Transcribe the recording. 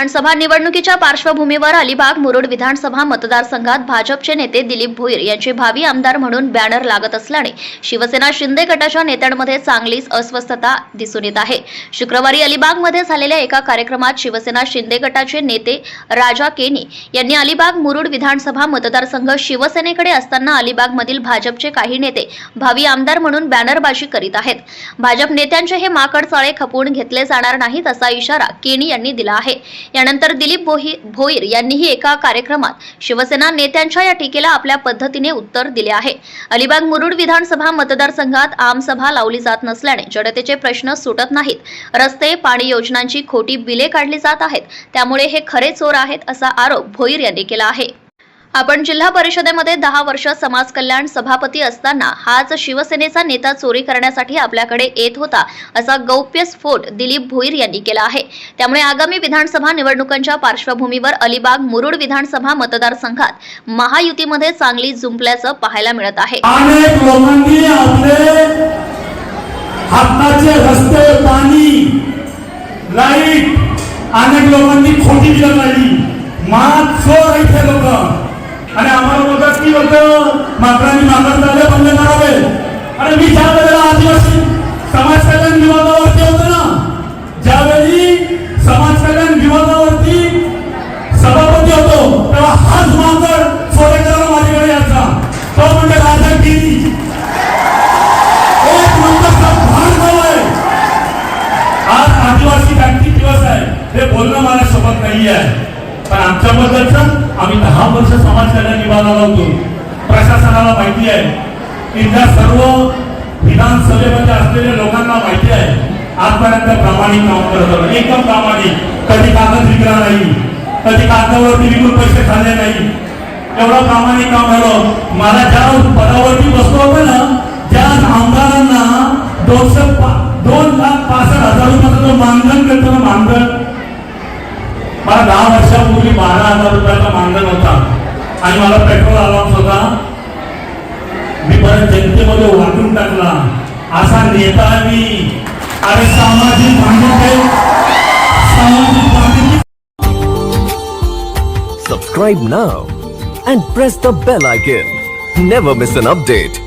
विधानसभा निवडणुकीच्या पार्श्वभूमीवर अलिबाग मुरुड विधानसभा मतदारसंघात भाजपचे नेते दिलीप भोईर यांचे भावी आमदार म्हणून बॅनर लागत असल्याने शिवसेना शिंदे गटाच्या नेत्यांमध्ये चांगलीच अस्वस्थता दिसून येत आहे. शुक्रवारी अलिबागमध्ये झालेल्या एका कार्यक्रमात शिवसेना शिंदे गटाचे नेते राजा केनी यांनी अलिबाग मुरुड विधानसभा मतदारसंघ शिवसेनेकडे असताना अलिबागमधील भाजपचे काही नेते भावी आमदार म्हणून बॅनरबाजी करीत आहेत. भाजप नेत्यांचे हे माकड चाळे खपवून घेतले जाणार नाहीत असा इशारा केनी यांनी दिला आहे. यानंतर दिलीप भोईर यांनीही एका कार्यक्रमात शिवसेना नेत्यांच्या या टीकेला आपल्या पद्धतीने उत्तर दिले आहे. अलिबाग मुरुड विधानसभा मतदारसंघात आमसभा लावली जात नसल्याने जनतेचे प्रश्न सुटत नाहीत. रस्ते पाणी योजनांची खोटी बिले काढली जात आहेत. त्यामुळे हे खरे चोर आहेत असा आरोप भोईर यांनी केला आहे. आपण जिल्हा परिषदेमध्ये दहा वर्ष समाज कल्याण सभापती असताना हाच शिवसेनेचा नेता चोरी करण्यासाठी आपल्याकडे येत होता असा गौप्यस्फोट दिलीप भोईर यांनी केला आहे. त्यामुळे आगामी विधानसभा निवडणुकांच्या पार्श्वभूमीवर अलिबाग मुरुड विधानसभा मतदारसंघात महायुतीमध्ये चांगली जुंपल्याचं पाहायला मिळत आहे. लोकांनी रस्ते पाणी लाइट अनेक लोकांनी खोटी मात चोर इथे लोक आम्हाला बोलतात मात्रांनी होतं माकडांनी झाले बंद करावे आणि मी ज्या वेळेला आदिवासी समाज कल्याण विभागावरती होतो ना ज्यावेळी समाज कल्याण विभागावरती सभापती होतो तेव्हा हाच मांजर चोरे माझ्याकडे यायचा. तो म्हणजे राजा गिरी एक नंबरचा भांडवल आहे. आज आदिवासी क्रांती दिवस आहे. हे बोलणं मला सोबत नाही आहे पण आमच्याबद्दलच आम्ही दहा वर्ष समाज कल्याण विभागाला होतो. प्रशासनाला माहिती आहे. की त्या सर्व विधानसभेमध्ये असलेल्या लोकांना माहिती आहे. आजपर्यंत प्रामाणिक काम करत एकदम प्रामाणिक. कधी कागद विकला नाही. कधी कागदावरती विकून पैसे खाल्ले नाही. एवढं प्रामाणिक काम झालं मला ज्या पदावरती बसलो होतो ना त्या आमदारांना दोनशे दोन लाख पासष्ट हजार रुपयाचं जो मानधन करतो ना मानधन मला दहा वर्षापूर्वी बारा हजार रुपयाचा मानधन होता. आणि मला पेट्रोल अलाउन्स होता. मी परत जनतेमध्ये वाटून टाकला. असा नेता मी. अरे सामाजिक बांधिलकी सामाजिक बांधिलकी Subscribe now and press the bell icon. Never miss an.